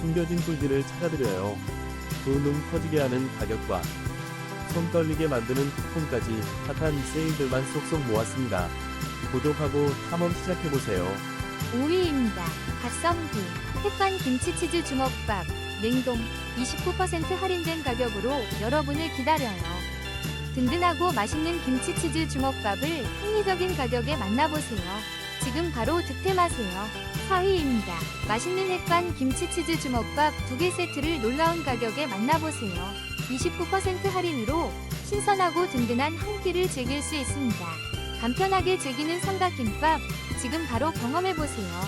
숨겨진 꿀들을 찾아드려요. 두눈 커지게 하는 가격과 손 떨리게 만드는 쿠폰까지 핫한 세일들만 쏙쏙 모았습니다. 구독하고 탐험 시작해보세요. 5위입니다. 박성기 햇반 김치치즈 주먹밥 냉동 29% 할인된 가격으로 여러분을 기다려요. 든든하고 맛있는 김치치즈 주먹밥을 합리적인 가격에 만나보세요. 지금 바로 득템하세요. 4위입니다. 맛있는 햇반 김치치즈 주먹밥 2개 세트를 놀라운 가격에 만나보세요. 29% 할인으로 신선하고 든든한 한 끼를 즐길 수 있습니다. 간편하게 즐기는 삼각김밥 지금 바로 경험해보세요.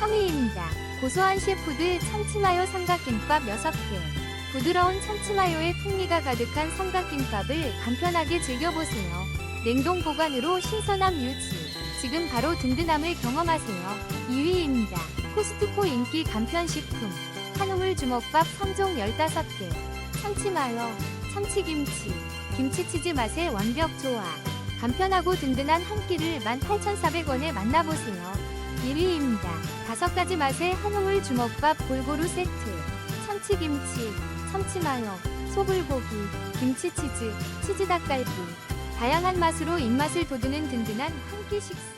3위입니다. 고소한 셰푸드 참치마요 삼각김밥 6개. 부드러운 참치마요의 풍미가 가득한 삼각김밥을 간편하게 즐겨보세요. 냉동 보관으로 신선함 유지. 지금 바로 든든함을 경험하세요. 2위입니다. 코스트코 인기 간편식품. 한우물 주먹밥 3종 15개. 참치마요, 참치김치, 김치치즈 맛의 완벽 조화. 간편하고 든든한 한 끼를 18,400원에 만나보세요. 1위입니다. 다섯 가지 맛의 한우물 주먹밥 골고루 세트. 참치김치, 참치마요, 소불고기, 김치치즈, 치즈닭갈비. 다양한 맛으로 입맛을 돋우는 든든한 한 끼 식사.